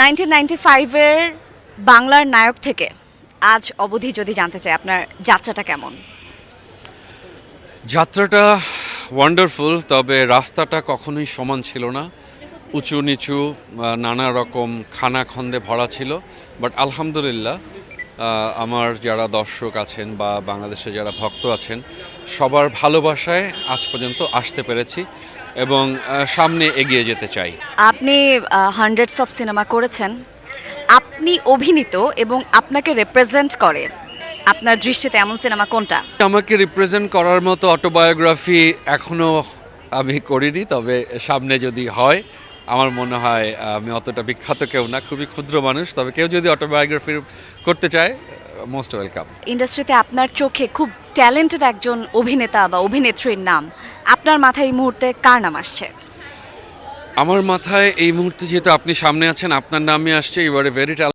Nineteen ninety ফাইভের বাংলার নায়ক থেকে আজ অবধি যদি জানতে চাই, আপনার যাত্রাটা কেমন? যাত্রাটা ওয়ান্ডারফুল তবে রাস্তাটা কখনোই সমান ছিল না। উঁচু নিচু নানা রকম খানা খন্দে ভরা ছিল বাট আলহামদুলিল্লাহ আমার যারা দর্শক আছেন বা বাংলাদেশে যারা ভক্ত আছেন সবার ভালোবাসায় আজ পর্যন্ত আসতে পেরেছি এবং সামনে এগিয়ে যেতে চাই। আপনি হান্ড্রেডস অফ সিনেমা করেছেন। আপনি অভিনীত এবং আপনাকে রিপ্রেজেন্ট করে। আপনার দৃষ্টিতে এমন সিনেমা কোনটা? আমাকে রিপ্রেজেন্ট করার মতো অটোবায়োগ্রাফি এখনও আমি করিনি তবে সামনে যদি হয় আমার মনে হয় আমি অতটা বিখ্যাত কেউ না খুবই ক্ষুদ্র মানুষ তবে কেউ যদি অটোবায়োগ্রাফি করতে চায় মোস্ট ওয়েলকাম ইন্ডাস্ট্রিতে আপনার চোখে খুব ট্যালেন্টেড একজন অভিনেতা বা অভিনেত্রীর নাম আপনার মাথায় এই মুহূর্তে কার নাম আসছে? আমার মাথায় এই মুহূর্তে যেহেতু আপনি সামনে আছেন আপনার নামই আসছে ইউ আর এ ভেরি